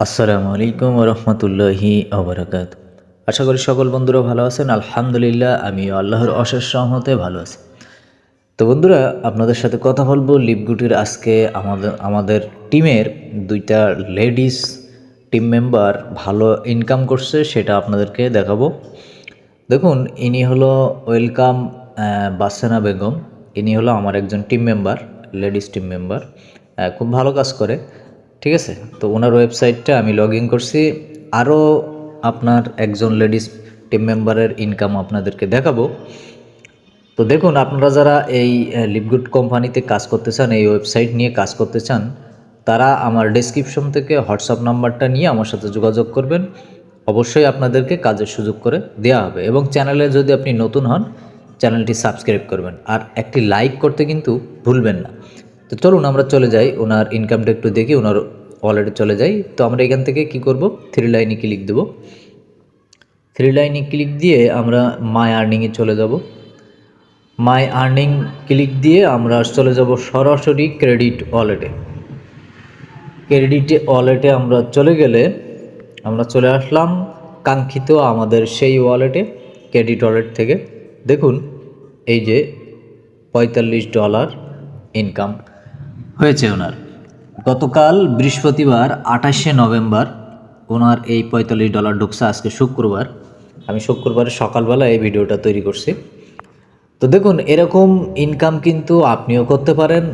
আসসালামু আলাইকুম রহমতুল্লাহি আবরাকাত আশা করি সকল বন্ধুরা ভালো আছেন। আলহামদুলিল্লাহ আমি আল্লাহর অশেষ সহমতে ভালো আছি। তো বন্ধুরা, আপনাদের সাথে কথা বলব লিপগুটির আজকে আমাদের আমাদের টিমের দুইটা লেডিস টিম মেম্বার ভালো ইনকাম করছে সেটা আপনাদেরকে দেখাবো। দেখুন, ইনি হলো ওয়েলকাম বাসেনা বেগম। ইনি হলো আমার একজন team member, ladies team member. খুব ভালো কাজ করে। ঠিক আছে? তো ওনার ওয়েবসাইটটা আমি লগ ইন করছি। আরও আপনার একজন লেডিস টিম মেম্বারের ইনকাম আপনাদেরকে দেখাবো। তো দেখুন, আপনারা যারা এই লিপগুড কোম্পানিতে কাজ করতে চান, এই ওয়েবসাইট নিয়ে কাজ করতে চান, তারা আমার ডেসক্রিপশন থেকে হোয়াটসঅ্যাপ নাম্বারটা নিয়ে আমার সাথে যোগাযোগ করবেন। অবশ্যই আপনাদেরকে কাজের সুযোগ করে দেওয়া হবে। এবং চ্যানেলে যদি আপনি নতুন হন চ্যানেলটি সাবস্ক্রাইব করবেন। আর একটি লাইক করতে কিন্তু ভুলবেন না। তো চলুন আমরা চলে যাই, ওনার ইনকামটা একটু দেখি, ওনার ওয়ালেটে চলে যাই। তো আমরা এখান থেকে কি করব? থ্রি লাইনে ক্লিক দেবো। থ্রি লাইনে ক্লিক দিয়ে আমরা মাই আর্নিংয়ে চলে যাব। মাই আর্নিং ক্লিক দিয়ে আমরা চলে যাব সরাসরি ক্রেডিট ওয়ালেটে ক্রেডিট ওয়ালেটে আমরা চলে গেলে আমরা চলে আসলাম কাঙ্ক্ষিত আমাদের সেই ওয়ালেটে ক্রেডিট ওয়ালেট থেকে। দেখুন, এই যে পঁয়তাল্লিশ ডলার ইনকাম হয়েছে ওনার। গতকাল বৃহস্পতিবার আঠাশে নভেম্বর ওনার এই পঁয়তাল্লিশ ডলার ঢুকছে আজকে শুক্রবার। আমি শুক্রবারের সকালবেলা এই ভিডিওটা তৈরি করছি। তো দেখুন, এরকম ইনকাম কিন্তু আপনিও করতে পারেন।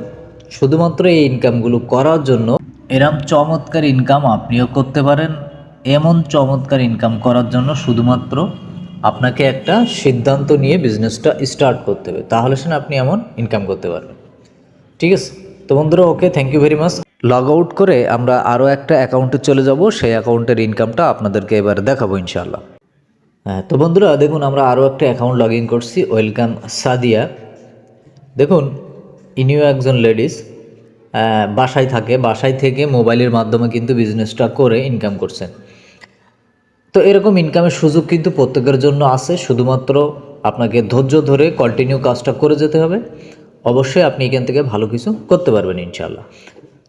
শুধুমাত্র এই ইনকামগুলো করার জন্য এরম চমৎকার ইনকাম আপনিও করতে পারেন। এমন চমৎকার ইনকাম করার জন্য শুধুমাত্র আপনাকে একটা সিদ্ধান্ত নিয়ে বিজনেসটা স্টার্ট করতে হবে। তাহলে সেন আপনি এমন ইনকাম করতে পারবেন। ঠিক আছে? তো বন্ধুরা okay thank you very much log out করে আমরা আরও একটা অ্যাকাউন্টে চলে যাব। সেই অ্যাকাউন্টের ইনকামটা আপনাদেরকে এবার দেখাবো ইনশাআল্লাহ। হ্যাঁ তো বন্ধুরা, দেখুন, আমরা আরও একটা অ্যাকাউন্ট লগ ইন করছি ওয়েলকাম সাদিয়া দেখুন, ইনিও একজন লেডিস বাসায় থাকে। বাসায় থেকে মোবাইলের মাধ্যমে কিন্তু বিজনেসটা করে ইনকাম করছেন। তো এরকম ইনকামের সুযোগ কিন্তু প্রত্যেকের জন্য আছে। শুধুমাত্র আপনাকে ধৈর্য ধরে কন্টিনিউ কাজটা করে যেতে হবে। অবশ্যই আপনি এখান থেকে ভালো কিছু করতে পারবেন ইনশাল্লাহ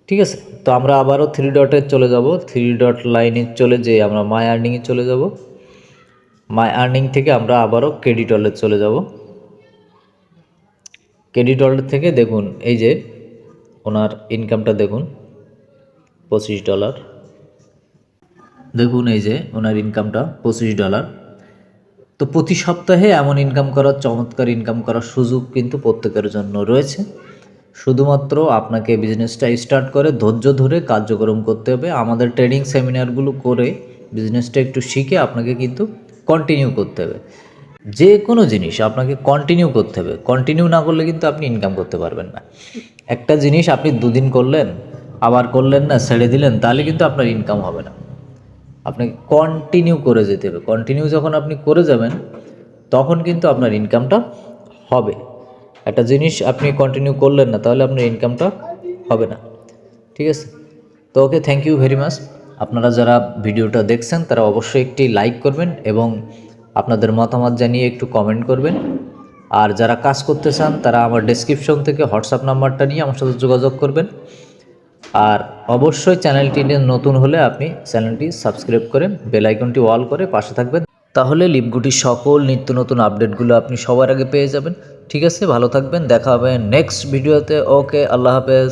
ঠিক আছে? তো আমরা আবারও থ্রি ডটে চলে যাব। থ্রি ডট লাইনে চলে যেয়ে আমরা মাই আর্নিংয়ে চলে যাব। মাই আর্নিং থেকে আমরা আবারও ক্রেডিট ওয়ালেট চলে যাব। ক্রেডিট ওয়ালেট থেকে দেখুন, এই যে ওনার ইনকামটা দেখুন, পঁচিশ ডলার দেখুন এই যে ওনার ইনকামটা পঁচিশ ডলার তো প্রতি সপ্তাহে এমন ইনকাম করার, চমৎকার ইনকাম করার সুযোগ কিন্তু প্রত্যেকের জন্য রয়েছে। শুধুমাত্র আপনাকে বিজনেসটা স্টার্ট করে ধৈর্য ধরে কার্যক্রম করতে হবে। আমাদের ট্রেনিং সেমিনারগুলো করে বিজনেসটা একটু শিখে আপনাকে কিন্তু কন্টিনিউ করতে হবে। যে কোনো জিনিস আপনাকে কন্টিনিউ করতে হবে। কন্টিনিউ না করলে কিন্তু আপনি ইনকাম করতে পারবেন না। একটা জিনিস আপনি দুদিন করলেন, আবার করলেন না, ছেড়ে দিলেন, তাহলে কিন্তু আপনার ইনকাম হবে না। আপনাকে কন্টিনিউ করে যেতে হবে। কন্টিনিউ যখন আপনি করে যাবেন, তখন কিন্তু আপনার ইনকামটা হবে। একটা জিনিস আপনি কন্টিনিউ করলেন না, তাহলে আপনার ইনকামটা হবে না। ঠিক আছে? তো okay thank you very much আপনারা যারা ভিডিওটা দেখছেন, তারা অবশ্যই একটি লাইক করবেন এবং আপনাদের মতামত জানিয়ে একটু কমেন্ট করবেন। আর যারা কাজ করতে চান, তারা আমার ডেসক্রিপশন থেকে হোয়াটসঅ্যাপ নাম্বারটা নিয়ে আমার সাথে যোগাযোগ করবেন। আর অবশ্যই চ্যানেলটি নতুন হলে আপনি চ্যানেলটি সাবস্ক্রাইব করে বেল আইকনটি অল করে পাশে থাকবেন। তাহলে লিপগুটির সকল নিত্য নতুন আপডেটগুলো আপনি সবার আগে পেয়ে যাবেন। ঠিক আছে, ভালো থাকবেন, দেখা হবে নেক্সট ভিডিওতে ওকে, আল্লাহ হাফেজ।